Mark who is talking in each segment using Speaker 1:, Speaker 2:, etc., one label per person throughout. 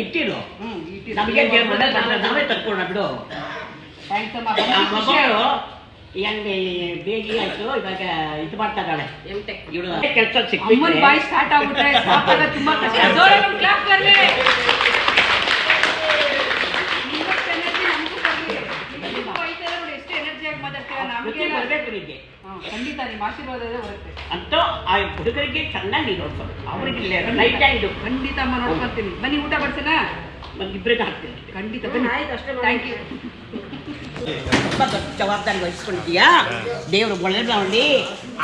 Speaker 1: ಇಟ್ಟಿರು
Speaker 2: ಹ್ಮ್ ಇಟ್ಟಿರು.
Speaker 1: ನಮಗೆ ಮನೆ ಬಂದ್ರೆ ನಾವೇ ಬಿಡು
Speaker 2: Thanks ಅಮ್ಮ.
Speaker 1: ಮಗಳು. ಹೆಂಗೆ ಬೇಗಿ ಆಯ್ತು ಇವಾಗ ಇದು ಮಾಡ್ತಾ ಇದ್ದಾಳೆ ಇವಳು ಕೆಲಸ ಸಿಕ್ಕಿದ್ರೆ
Speaker 2: ಬಾಯಿ ಸ್ಟಾರ್ಟ್ ಆಗ್ಬಿಟ್ರೆ ಆಗೋದು ತುಂಬಾ ಕಷ್ಟ ಜೋರಾಗಿ ಒಂದು clap ಬರ್ಲಿ. ನಿಮ್ಮಷ್ಟು energy ನಮಗೂ ಬರ್ಲಿ. ನೀವು ಬೈತಾರೆ ನೋಡಿ, ಎಷ್ಟು energy ಆಗಿ ನಮ್ಗೆ
Speaker 1: ಬರ್ಬೇಕು ನಿಮಗೆ
Speaker 2: ಖಂಡಿತ ನಿಮ್ಮ ಆಶೀರ್ವಾದ ಬರುತ್ತೆ.
Speaker 1: ಅಂತೂ ಆ ಹುಡುಗರಿಗೆ ಚೆನ್ನಾಗಿ ನೀನು ನೋಡ್ಕೊಂಡು ಅವ್ರಿಗೆ ನೈಟ್ ಇದು
Speaker 2: ಖಂಡಿತ. ಅಮ್ಮ ನೋಡ್ಕೊಂತೀನಿ ಬನ್ನಿ ಊಟ ಬಡ್ಸನಾ
Speaker 1: ಇಬ್ಬರಿಗೆ ಹಾಕ್ತೀನಿ.
Speaker 2: ಖಂಡಿತ ಬನ್ನಿ. ಥ್ಯಾಂಕ್ ಯು
Speaker 1: ತುಂಬ ದೊಡ್ಡ ಜವಾಬ್ದಾರಿ ವಹಿಸ್ಕೊಂಡಿದ್ಯಾ ದೇವರು ಒಳ್ಳೆ ನೋಡಿ.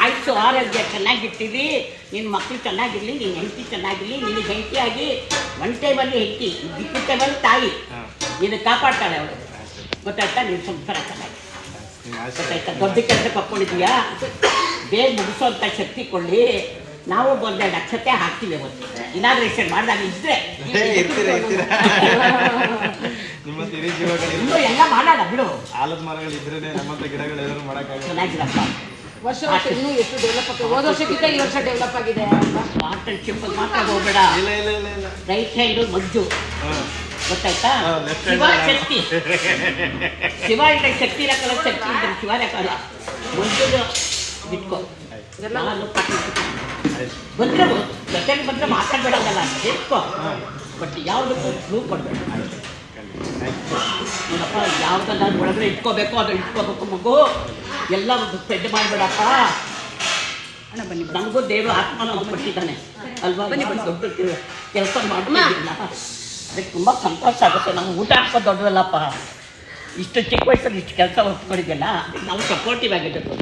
Speaker 1: ಆಯುಷು ಆರೋಗ್ಯ ಚೆನ್ನಾಗಿಟ್ಟಿರಿ. ನಿನ್ನ ಮಕ್ಕಳು ಚೆನ್ನಾಗಿರಲಿ ನಿನ್ನ ಹೆಂಡತಿ ಚೆನ್ನಾಗಿರಲಿ ನಿನಗೆ ಹೆಂಡತಿಯಾಗಿ ಒನ್ ಟೈಮಲ್ಲಿ ಹೆಂಡತಿ ಬಿಟ್ಟು ಟೈಮಲ್ಲಿ ತಾಯಿ. ನಿನ್ನ ಕಾಪಾಡ್ತಾಳೆ ಅವಳು. ಗೊತ್ತಾಯ್ತಾ? ನೀನು ಸಂಸಾರ ಚೆನ್ನಾಗಿ. ಗೊತ್ತಾಯ್ತಾ ದೊಡ್ಡ ಕೆಲಸ ಕರ್ಕೊಂಡಿದ್ಯಾ ಬೇಗ ಮುಗಿಸೋಂಥ ಶಕ್ತಿ ಕೊಳ್ಳಿ ನಾವು ಒಂದೆರಡು ಅಕ್ಷತೆ ಹಾಕ್ತೀವಿ ಅವತ್ತು. ಇನಾಗ್ರೇಷನ್ ಮಾಡಿದಾಗ ಇದ್ರೆ.
Speaker 3: ಇರ್ತೀರಾ ಇರ್ತೀರಾ? ನಿಮ್ಮ ತಿರಿ
Speaker 1: ಎಲ್ಲ ಮಾಡೋಣ ಬಿಡು.
Speaker 3: ಆಲದ ಮರಗಳು ಇದ್ರೇನೆ ನಮ್ಮಂತ ಗಿಡಗಳು ಏನಾದ್ರು ಮಾಡಕ್ಕಾಗಲ್ಲ.
Speaker 1: ಚೆನ್ನಾಗಿರಪ್ಪ.
Speaker 2: ವರ್ಷ ವರ್ಷ ಇನ್ನೂ ಎಷ್ಟು ಡೆವಲಪ್ ಆಗ್ತದೆ? ಹೋದ ವರ್ಷಕ್ಕಿಂತ ಈ ವರ್ಷ ಡೆವಲಪ್ ಆಗಿದೆ.
Speaker 1: ಪಾರ್ಟ್ನರ್ಶಿಪ್ ಮಾತ್ರ ಹೋಗ್ಬೇಡ.
Speaker 3: ಇಲ್ಲ ಇಲ್ಲ ಇಲ್ಲ ಇಲ್ಲ.
Speaker 1: Right hand Majju.
Speaker 3: ಹಾ.
Speaker 1: ಗೊತ್ತಾಯ್ತಾ? ಶಿವ ಶಕ್ತಿ. ಶಿವ ಇಲ್ಲ ಶಕ್ತಿ ಇರಕ್ಕಲ್ಲ ಶಕ್ತಿ ಇದ್ರೆ ಶಿವ ಇರಕ್ಕಲ್ಲ ಒಂದು ಬಿಟ್ಕೋ. ನಾನು. ಬಂದ್ರೆ ಜೊತೆಗೆ ಬಂದ್ರೆ ಮಾತಾಡ್ಬೇಡಲ್ಲ
Speaker 3: ಬಿಟ್ಕೋ.
Speaker 1: ಬಟ್ ಯಾವುದಕ್ಕೂ ಪ್ರೂವ್ ಕೊಡ್ಬೇಡ. ನೋಡಪ್ಪ ಯಾವ್ದನ್ನ ಒಳಗಡೆ ಇಟ್ಕೋಬೇಕು ಅದು ಇಟ್ಕೋಬೇಕು ಮಗು. ಎಲ್ಲ ಒಂದು ಸ್ಪ್ರೆಡ್ ಮಾಡಬೇಡಪ್ಪ.
Speaker 2: ಅಣ್ಣ ಬನ್ನಿ
Speaker 1: ನಮಗೂ ದೇವರು ಆತ್ಮನ ಒಂದು ಕೊಟ್ಟಿದ್ದಾನೆ ಅಲ್ವಾ? ಬನ್ನಿ ಬನ್ನಿ. ದೊಡ್ಡ ಕೆಲಸ ಮಾಡ್ತಿದ್ದಿಲ್ಲ ಅದಕ್ಕೆ ತುಂಬ ಸಂತೋಷ ಆಗುತ್ತೆ. ನಮ್ಗೆ ಊಟ ಹಾಕೋ ದೊಡ್ಡದಲ್ಲಪ್ಪ. ಇಷ್ಟು ಚಿಕ್ಕ ವಯಸ್ಸಲ್ಲಿ ಇಷ್ಟು ಕೆಲಸ ಹೊತ್ಕೊಂಡಿದ್ದೆಲ್ಲ ಅದಕ್ಕೆ ನಾವು ಸಪೋರ್ಟಿವ್ ಆಗಿದ್ದು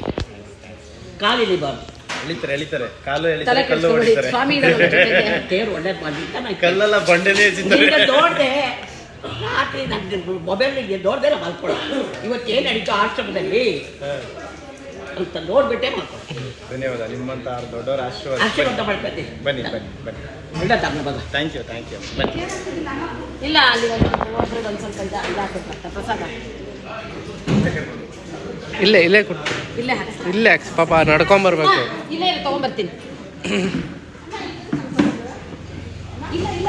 Speaker 1: ಕಾಲಿಲಿಬಾರ್ದು
Speaker 3: ಎಳಿತಾರೆ ಎಳಿತಾರೆ. ಕಾಲು ಎಳಿತಾರೆ ಕಲ್ಲು. ಹೊಡಿತಾರೆ.
Speaker 2: ಸ್ವಾಮಿ.
Speaker 1: ದೇವ್ರು ಒಳ್ಳೇದು ಮಾಡಿದ್ದ ನಾನು
Speaker 3: ಕಲ್ಲೆಲ್ಲ ಬಂಡೆನೇ ಎಸಿತಾರೆ.
Speaker 1: ಈಗ ನೋಡಿದೆ ರಾತ್ರಿ ನನ್ನ ಮೊಬೈಲ್ಗೆ ನೋಡ್ದೆ ಮಲ್ಕೊಳ್ಳೋ ಇವತ್ತು ಏನು ನಡೀತು ಆಶ್ರಮದಲ್ಲಿ? ಅಂತ ನೋಡ್ಬಿಟ್ಟೆ ಮಲ್ಕೊಳ್ಳೋ
Speaker 3: ಧನ್ಯವಾದ ನಿಮ್ಮಂತ ದೊಡ್ಡವರ ಆಶೀರ್ವಾದ.
Speaker 1: ಆಶೀರ್ವಾದ ಮಾಡ್ಕೊತೀನಿ
Speaker 3: ಬನ್ನಿ ಬನ್ನಿ ಬನ್ನಿ.
Speaker 1: ಒಳ್ಳೆದಾಗ್ಲಿ ಬದ
Speaker 3: ಥ್ಯಾಂಕ್ ಯು ಥ್ಯಾಂಕ್ ಯು ಬನ್ನಿ.
Speaker 2: ಇಲ್ಲ ಅಲ್ಲಿ ಒಂದು ಒಂದು ಸ್ವಲ್ಪ ಇದು. ಇದಾಗ್ಬೇಕು ಪ್ರಸಾದ.
Speaker 4: ಇಲ್ಲೇ ಇಲ್ಲೇ ಕೊಟ್ಟು
Speaker 2: ಇಲ್ಲ
Speaker 4: ಇಲ್ಲ ಪಾಪ ನಡ್ಕೊಂಬರ್ಬೇಕು
Speaker 2: ಇಲ್ಲೇ ಇಲ್ಲ ತಗೊಂಬರ್ತೀನಿ. ಇಲ್ಲ ಇಲ್ಲ.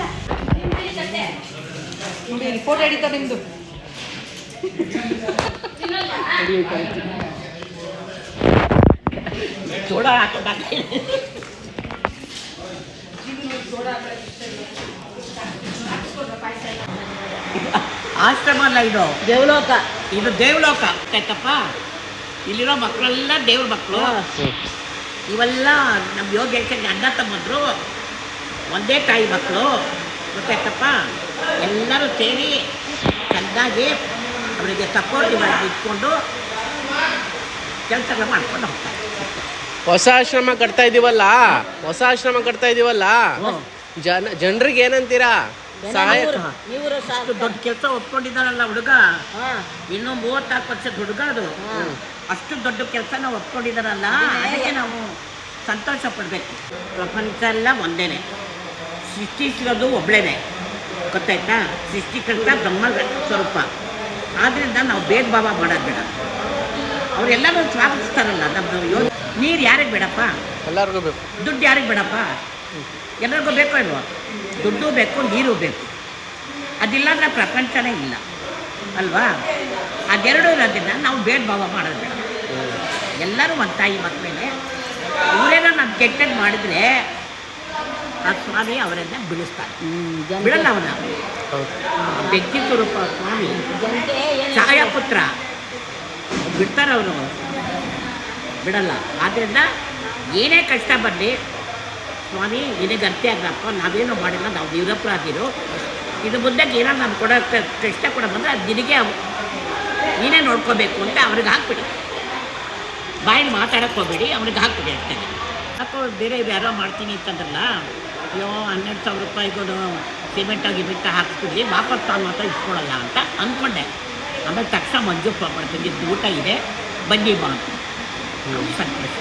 Speaker 2: ನೋಡಿ ಇಲ್ಲಿ ಫೋಟೋ ಹಿಡಿತಾರೆ ನಿಮ್ದು.
Speaker 1: ಚೂಡ ಹಾಕೋದಾಗ್ಲಿ ಆಶ್ರಮ ಅಲ್ಲ ಇದು?
Speaker 2: ದೇವಲೋಕ.
Speaker 1: ಇದು ದೇವಲೋಕ. ಆಯ್ತಪ್ಪ. ಇಲ್ಲಿರೋ ಮಕ್ಕಳೆಲ್ಲ ದೇವ್ರ ಮಕ್ಕಳು. ಇವೆಲ್ಲ ನಮ್ಮ ಯೋಗೇಶನ್ ಅಣ್ಣ ತಮ್ಮಂದ್ರು. ಒಂದೇ ತಾಯಿ ಮಕ್ಕಳು. ಗೊತ್ತಾಯ್ತಪ್ಪ? ಎಲ್ಲರೂ ಸೇರಿ ಚೆನ್ನಾಗಿ ಅವರಿಗೆ ಸಪೋರ್ಟ್ ಇಟ್ಕೊಂಡು ಕೆಲಸಗಳು ಮಾಡ್ಕೊಂಡು ಹೋಗ್ತಾರೆ
Speaker 4: ಹೊಸ ಆಶ್ರಮ ಕಟ್ತಾ ಇದೀವಲ್ಲ? ಹೊಸ ಆಶ್ರಮ ಕಟ್ತಾ ಇದೀವಲ್ಲ? ಜನ ಜನರಿಗೆ ಏನಂತೀರಾ? ಸಹಾಯ
Speaker 2: ಇವರು
Speaker 1: ಅಷ್ಟು ದೊಡ್ಡ ಕೆಲಸ ಒಪ್ಕೊಂಡಿದ್ದಾನಲ್ಲ ಹುಡುಗ? ಇನ್ನೂ ಮೂವತ್ನಾಲ್ಕು ವರ್ಷದ ಹುಡುಗ ಅದು. ಅಷ್ಟು ದೊಡ್ಡ ಕೆಲಸನ ಒಪ್ಕೊಂಡಿದ್ದಾರಲ್ಲ? ಅದಕ್ಕೆ ನಾವು ಸಂತೋಷ ಪಡಬೇಕು. ಪ್ರಪಂಚ ಎಲ್ಲ ಒಂದೇನೆ. ಸೃಷ್ಟಿಸಿರೋದು ಒಬ್ಳೇನೆ. ಗೊತ್ತಾಯ್ತಾ? ಸೃಷ್ಟಿಕರ್ತ ಬ್ರಹ್ಮ ಸ್ವರೂಪ. ಆದ್ದರಿಂದ ನಾವು ಭೇದ ಭಾವ ಮಾಡೋದು ಬೇಡ. ಅವರೆಲ್ಲರೂ ಸ್ವಾಗತಿಸ್ತಾರಲ್ಲ ನಮ್ಮದು ಯೋಗ ನೀರು ಯಾರಿಗೆ ಬೇಡಪ್ಪ?
Speaker 4: ಎಲ್ಲರಿಗೂ ಬೇಕು.
Speaker 1: ದುಡ್ಡು ಯಾರಿಗೆ ಬೇಡಪ್ಪ? ಎಲ್ಲರಿಗೂ ಬೇಕು ಇಲ್ವೋ? ದುಡ್ಡು ಬೇಕು ನೀರು ಬೇಕು. ಅದಿಲ್ಲ ಅಂದರೆ ಪ್ರಪಂಚನೇ ಇಲ್ಲ. ಅಲ್ವಾ? ಅದೆರಡು ಇರೋದನ್ನು ನಾವು ಭೇದ ಭಾವ ಮಾಡೋದು ಬೇಡ. ಎಲ್ಲರೂ ಒಂದು ತಾಯಿ ಮಕ್ಕಳೇ ಇವರೇನೋ ನಾನು ಕೆಟ್ಟದ್ದು ಮಾಡಿದ್ರೆ ಆ ಸ್ವಾಮಿ ಅವರನ್ನ ಬಿಡಿಸ್ತಾರೆ ಬಿಡಲ್ಲ ಅವನ?
Speaker 4: ಬೆಕ್ಕಿ
Speaker 1: ಬೆಂಕಿ ಸ್ವರೂಪ ಸ್ವಾಮಿ. ಛಾಯಾಪುತ್ರ. ಬಿಡ್ತಾರೆ ಅವರು ಬಿಡಲ್ಲ. ಆದ್ದರಿಂದ ಏನೇ ಕಷ್ಟ ಬರಲಿ, ಸ್ವಾಮಿ, ನಿನಗೆ ಅರ್ಥ ಆಗಪ್ಪ ನಾವೇನು ಮಾಡಿಲ್ಲ, ನಾವು ನಿರಪರಾಧಿರು ಇದು ಮುಂದೆ ಏನೋ ನಾನು ಕೊಡೋ ಕಷ್ಟ ಕೂಡ ಬಂದರೆ ಅದು ನಿನಗೆ ನೀನೇ ನೋಡ್ಕೋಬೇಕು ಅಂತ ಅವ್ರಿಗೆ ಹಾಕ್ಬಿಡಿ. ಬಾಯಲ್ಲಿ ಮಾತಾಡಕ್ಕೆ ಹೋಗ್ಬೇಡಿ ಅವ್ರಿಗೆ ಹಾಕ್ಬಿಡಿ ಅಷ್ಟೇ. ಯಾಕೋ ಬೇರೆ ಯಾರೋ ಮಾಡ್ತೀನಿ ಅಂತಂದ್ರಲ್ಲ, ಅಯ್ಯೋ, ಹನ್ನೆರಡು ಸಾವಿರ ರೂಪಾಯಿಗೂ ಸಿಮೆಂಟ್ ಬಿಟ್ಟು ಹಾಕ್ತಿದ್ವಿ ವಾಪಸ್ ತಾನು ಮಾತ್ರ ಇಟ್ಕೊಳ್ಳಲ್ಲ ಅಂತ ಅಂದ್ಕೊಂಡೆ. ಆಮೇಲೆ ತಕ್ಷಣ ಮಂಜು ಫೋನ್ ಮಾಡ್ತೀನಿ ಊಟ ಇದೆ. ಬನ್ನಿ ಬಾ ಸಂತೋಷ.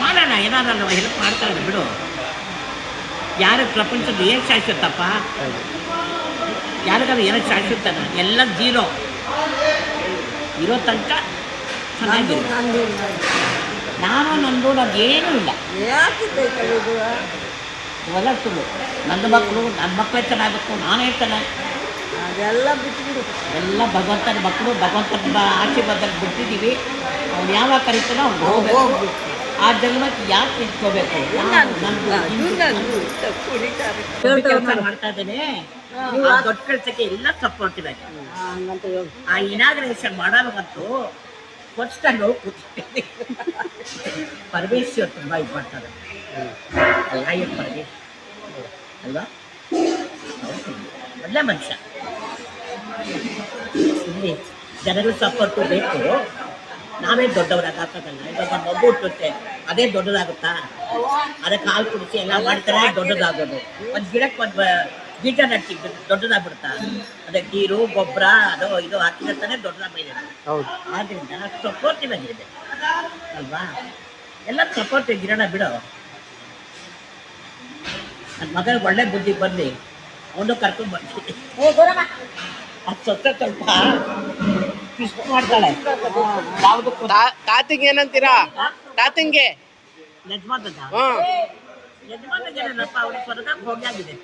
Speaker 1: ಮಾಡೋಣ ಏನಾರಲ್ಲ ಹೆಲ್ಪ್ ಮಾಡ್ತಾರೆ ಬಿಡು. ಯಾರ ಪ್ರಪಂಚದ ಏನು ಶಾಶ್ವತಪ್ಪ? ಯಾರಿಗಾದ್ರು ಏನೋ ಶಾಶ್ವತನ ಎಲ್ಲ ಜೀರೋ ಇರೋ ತನಕ ಚೆನ್ನಾಗಿರು ನಾನು ನಂದು ಏನೂ ಇಲ್ಲ. ಒಲ ಸುಳ್ಳು. ನನ್ನ ಮಕ್ಕಳು ನನ್ನ ಮಕ್ಕಳೇ ಚೆನ್ನಾಗಬೇಕು ನಾನೇ ಚೆನ್ನಾಗಿ
Speaker 2: ಅದೆಲ್ಲ ಬಿಟ್ಬಿಡು.
Speaker 1: ಎಲ್ಲ ಭಗವಂತನ ಮಕ್ಕಳು ಭಗವಂತನ ಆಶೀರ್ವಾದಕ್ಕೆ ಆಶೀರ್ವಾದದಲ್ಲಿ ಬಿಟ್ಟಿದ್ದೀವಿ. ಅವ್ನು ಯಾವಾಗ ಕರೀತಾನೋ ಅವ್ನು ಹೋಗ್ಬೇಕು. ಆ ಜನ್ಮಕ್ಕೆ ಯಾಕೆ ನಿಂತ್ಕೋಬೇಕು ಕೆಲಸ ಮಾಡ್ತಾ ಇದ್ದೇನೆ. ದೊಡ್ಡ ಕೆಲಸಕ್ಕೆ ಎಲ್ಲ ಸಪೋರ್ಟ್ ಇದೆ
Speaker 2: ಹಂಗಂತ ಹೇಳು.
Speaker 1: ಆ ಇನಾಗ್ರೇಷನ್ ಫಸ್ಟ್ ನೋವು ಕೂತ್ಕೊಂಡಿದ್ದೆ ಪರಮೇಶ್ವರ್ ತುಂಬ ಇದು ಮಾಡ್ತಾರೆ ಅಲ್ಲ ಏನು ಪರಮೇಶ್ವರ್ ಅಲ್ವಾ. ಒಳ್ಳೆ ಮನುಷ್ಯ. ಇಲ್ಲಿ ಜನರು ಸಪೋರ್ಟು ಬೇಕು. ನಾವೇ ದೊಡ್ಡವರಾಗ ಹಾಕೋದಲ್ಲ. ಇವಾಗ ಮಗು ಹುಟ್ಟುತ್ತೆ ಅದೇ ದೊಡ್ಡದಾಗುತ್ತಾ? ಅದಕ್ಕೆ ಕಾಲು ಕುಡಿಸಿ ಎಲ್ಲ ಮಾಡ್ತಾರೆ ದೊಡ್ಡದಾಗೋದು. ಒಂದು ಗಿಡಕ್ಕೆ ಒಂದು ಬೀಜ ನಟ್ಟಿ ದೊಡ್ಡದಾಗ್ಬಿಡ್ತಾ ಅದಕ್ಕೆ ನೀರು ಗೊಬ್ಬರ ಅದು ಇದು ಹಾಕಿರ್ತಾನೆ ದೊಡ್ಡದಾಗ ದೊಡ್ಡದಾಗಿದೆ
Speaker 4: ಹೌದು.
Speaker 1: ಆದ್ರಿಂದ ಸಪೋರ್ಟಿವ್ ಆಗಿದೆ ಅಲ್ವಾ? ಎಲ್ಲ ಸಪೋರ್ಟ್ ಗಿರಣ ಬಿಡು. ನನ್ನ ಮಗನಿಗೆ ಒಳ್ಳೆ ಬುದ್ಧಿ ಬರಲಿ ಅವನು ಕರ್ಕೊಂಡು ಬರ್ತೀನಿ ಅದು ಸತ್ತ ಸ್ವಲ್ಪ ಟ್ವಿಸ್ಟ್ ಮಾಡ್ತಾಳೆ. ಯಾವುದಕ್ಕೂ
Speaker 4: ತಾತಿಗೆ ಏನಂತೀರಾ? ತಾತಿಂಗೆ?
Speaker 1: ಯಜಮಾನದ
Speaker 4: ಹ್ಮ್
Speaker 1: ಯಜಮಾನಿಗೆ ಏನಪ್ಪ ಅವ್ರು ಸ್ವರ್ಗಕ್ಕೆ ಹೋಗ್ಯಾಗಿದೆ.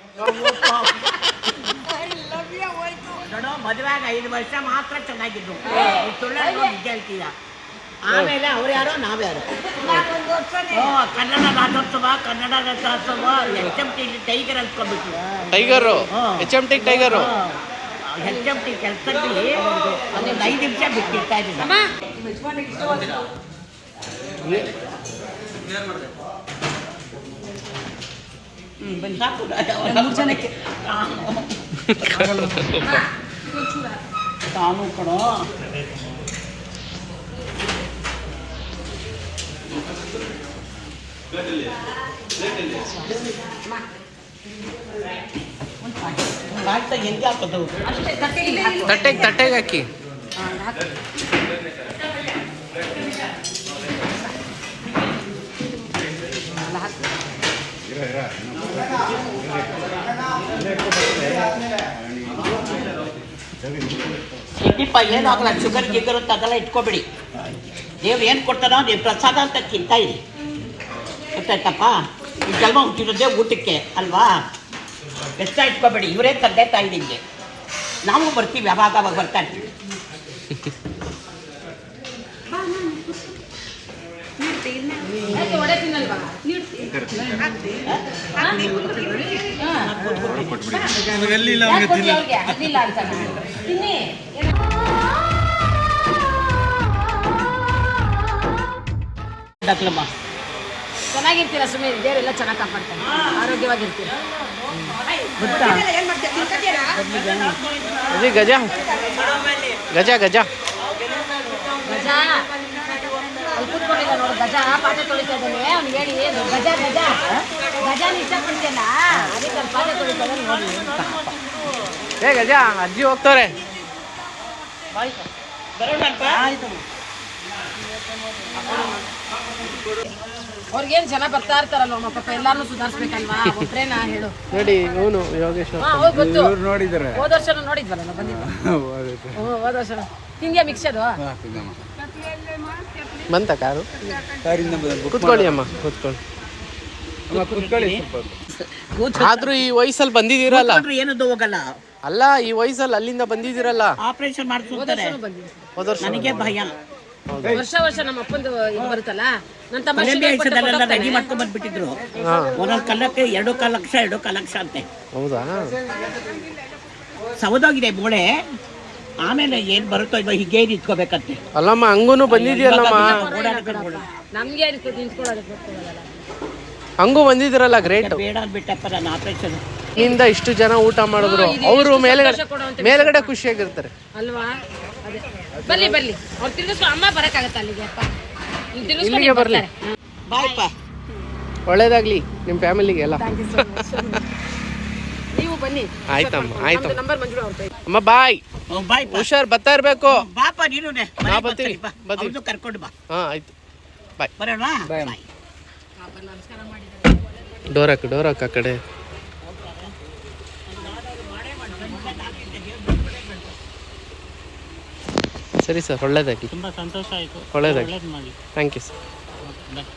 Speaker 1: ನೋಡು ಮದುವೆ ಆಗ ಐದು ವರ್ಷ ಮಾತ್ರ ಚೆನ್ನಾಗಿದ್ದು ಸುಳ್ಳು ನಿಜ ಹೇಳ್ತೀಯ? ಆಮೇಲೆ ಅವ್ರು ಯಾರೋ ನಾವ್ಯಾರೋ ಕನ್ನಡ ರಾಜ್ಯೋತ್ಸವ ಕನ್ನಡ ರಥೋತ್ಸವ H M T tiger ಅನ್ಸ್ಕೊಂಡ್ಬಿಟ್ರು
Speaker 4: tiger. H M T tiger?
Speaker 1: H M T ಕೆಲಸದಲ್ಲಿ ಒಂದೊಂದು ಐದು ನಿಮಿಷ ಬಿಟ್ಟಿರ್ತಾ ಇದ್ದೀನಿ ಸಾಕು ಮೂರು ಜನಕ್ಕೆ ತಾನು ಕಣೋ ಮಾಡ್ತಾ ಹೆಂಗೆ ಹಾಕೋದು?
Speaker 4: ತಟ್ಟೆಗೆ ತಟ್ಟೆಗೆ ಹಾಕಿ.
Speaker 1: ಸಿದ್ದಿಪ್ಪ ಏನಾಗಲ್ಲ ಶುಗರ್ ಗಿಗರ್ ಅಂತ ಅದೆಲ್ಲ ಇಟ್ಕೊಬೇಡಿ. ದೇವ್ರು ಏನು ಕೊಡ್ತಾನೋ ನೀವು ಪ್ರಸಾದ ಅಂತ ತಿಂತಾ ಇರಿ. ಗೊತ್ತಾಯ್ತಪ್ಪ? ಈ ಜನ್ಮ ಹುಟ್ಟಿರೋದೇ ಊಟಕ್ಕೆ ಅಲ್ವಾ? ಎಷ್ಟ ಇಟ್ಕೊಬೇಡಿ ಇವರೇ ತಂದೆ ತಾಯಿ ನಿಮಗೆ ನಾವು ಬರ್ತೀವಿ ಯಾವಾಗ ಅವಾಗ ಬರ್ತಾ ಇರ್ತೀವಿ ಡಾಕ್ಲಮ್ಮ
Speaker 2: ಚೆನ್ನಾಗಿರ್ತೀರ ಸುಮ್ಮನೆ ದೇವರೆಲ್ಲ ಚೆನ್ನಾಗಿ ಕಾಪಾಡ್ತಾರೆ. ಆರೋಗ್ಯವಾಗಿರ್ತೀರ.
Speaker 1: ಗೊತ್ತಾ?
Speaker 4: ಗಜ. ಗಜ ಗಜ.
Speaker 2: ಗಜ. ಅಲ್ಲಿ ಕೂತ್ಕೊಂಡಿದ್ದ ನೋಡು ಗಜ ಪಾತ್ರೆ ತೊಳಿತಾ ಇದ್ದಾನೆ. ಅವ್ನು ಹೇಳಿ ಏನು ಗಜ ಗಜ. ಗಜನ ಇಷ್ಟಪಡ್ತೀಯಲ್ಲ? ಅದಕ್ಕೆ ಅಲ್ಲಿ ಪಾತ್ರೆ ತೊಳಿತಾ ಇದ್ದಾನೆ ನೋಡಿ.
Speaker 4: ಏ ಗಜ ಅಜ್ಜಿ ಹೋಗ್ತಾರೆ
Speaker 2: ಅವ್ರಿಗೇನು ಜನ ಬರ್ತಾ ಇರ್ತಾರಲ್ವ ಪಾಪ ಎಲ್ಲಾರನ್ನೂ ಸುಧಾರಿಸ್ಬೇಕಲ್ವಾ? ಒಬ್ರೇನಾ ಹೇಳು.
Speaker 4: ನೋಡಿ ಇವನು ಯೋಗೇಶ್ವರ
Speaker 2: ಹಾ ಹೋಗಿ ಗೊತ್ತು.
Speaker 3: ನೋಡಿದಾರೆ.
Speaker 2: ಹೋದ ವರ್ಷ ನೋಡಿದ್ವಲ್ಲ ನಾವು ಬಂದಿದ್ವ ಹ್ಞೂ ಹೋದ ವರ್ಷ. ತಿಂದ್ಯಾ ಮಿಕ್ಸ್ ಅದು?
Speaker 4: ಬಂತ ಕಾರು?
Speaker 3: ಕಾರಿಂದ
Speaker 4: ಕೂತ್ಕೊಳ್ಳಿ ಅಮ್ಮ ಕೂತ್ಕೊಳ್ಳಿ.
Speaker 3: ಕುತ್ಕೊಳ್ಳಿ
Speaker 4: ಆದ್ರೂ ಈ ವಯಸ್ಸಲ್ಲಿ ಬಂದಿದ್ದೀರಲ್ಲ?
Speaker 1: ಏನದು ಹೋಗಲ್ಲ?
Speaker 4: ಅಲ್ಲ ಈ ವಯಸ್ಸಲ್ಲಿ ಅಲ್ಲಿಂದ ಬಂದಿದ್ದೀರಲ್ಲ?
Speaker 1: ಆಪರೇಷನ್
Speaker 2: ಮಾಡ್ತಾರೆ
Speaker 4: ಹೋದ ವರ್ಷ
Speaker 1: ನನಗೆ ಭಯ.
Speaker 2: ವರ್ಷ ವರ್ಷ ನಮ್ಮ ಅಪ್ಪಂದು ಇದು ಬರುತ್ತಲ್ಲ? ನನ್ನ ತಮ್ಮ
Speaker 1: ಐಸದಲ್ಲೆಲ್ಲ ರೆಡಿ. ಮಾಡ್ಕೊಂಡ್ ಬಂದ್ಬಿಟ್ಟಿದ್ರು. ಒಂದೊಂದು ಕಲ್ಲಕ್ಕೆ ಎರಡು ಕಾಲು ಲಕ್ಷ ಎರಡು ಕಾಲು ಲಕ್ಷ ಅಂತೆ.
Speaker 4: ಹೌದಾ?
Speaker 1: ಸವದೋಗಿದೆ ಮೂಳೆ ಆಮೇಲೆ ಏನ್ ಬರುತ್ತೋ ಇವಾಗ ಹೀಗೆ ನಿಂತ್ಕೋಬೇಕಂತೆ.
Speaker 4: ಅಲ್ಲಮ್ಮ ಹಂಗೂನು ಬಂದಿದ್ಯಲ್ಲಮ್ಮ.
Speaker 2: ನಮ್ಗೆ ಅದಕ್ಕೆ ನಿಂತ್ಕೊಳ್ಳೋದಕ್ಕೆ ಗೊತ್ತಿರೋದಲ್ಲ.
Speaker 4: ಹಂಗೂ ಬಂದಿದ್ದೀರಲ್ಲ ಗ್ರೇಟ್.
Speaker 1: ಬೇಡ ಅಂದ್ಬಿಟ್ಟಪ್ಪ ನನ್ನ ಆಪರೇಷನ್.
Speaker 4: ಇಂದ ಇಷ್ಟು ಜನ ಊಟ ಮಾಡಿದ್ರು. ಅವರು ಮೇಲ್ಗಡೆ ಮೇಲ್ಗಡೆ ಖುಷಿಯಾಗಿರ್ತಾರೆ.
Speaker 2: ಅಲ್ವಾ? ಅದೇ. ಬರ್ಲಿ ಬರ್ಲಿ. ಅವ್ರು ತಿರ್ಗಿಸ್ಕೊ ಅಮ್ಮ ಬರಕ್ಕಾಗತ್ತ ಅಲ್ಲಿಗೆ? ಅಪ್ಪ. ತಿರ್ಗಿಸ್ಕೊಂಡು. ಬರ್ತಾರೆ.
Speaker 1: ಬಾಯ್ಪ
Speaker 4: ಒಳ್ಳೇದಾಗ್ಲಿ ನಿಮ್ಮ ಫ್ಯಾಮಿಲಿಗೆ ಎಲ್ಲ.
Speaker 2: ನೀವು ಬನ್ನಿ.
Speaker 4: ಆಯ್ತಮ್ಮ, ಆಯ್ತು.
Speaker 2: ನಂಬರ್ ಮಂಜುಳ ಅವ್ರ
Speaker 4: ಅಮ್ಮ ಬಾಯ್.
Speaker 1: ಬಾಯ್
Speaker 4: ಹುಷಾರ್ ಬರ್ತಾ ಇರ್ಬೇಕು.
Speaker 1: ಬಾಪ ನೀನು
Speaker 4: ನಾ. ಬರ್ತೀನಿ, ಬರ್ತೀನಿ.
Speaker 1: ಕರ್ಕೊಂಡು ಬಾ.
Speaker 4: ಹಾ ಆಯ್ತು. ಬಾಯ್.
Speaker 1: ಬರೋಣ.
Speaker 3: ಬಾಯ್
Speaker 4: ಡೋರ್ ಹಾಕ ಡೋರ್ ಹಾಕ ಆ ಕಡೆ. ಸರಿ ಸರ್ ಒಳ್ಳೇದಾಗಲಿ.
Speaker 1: ತುಂಬಾ ಸಂತೋಷ ಆಯ್ತು.
Speaker 4: ಒಳ್ಳೇದಾಗಲಿ. Thank you sir
Speaker 1: bye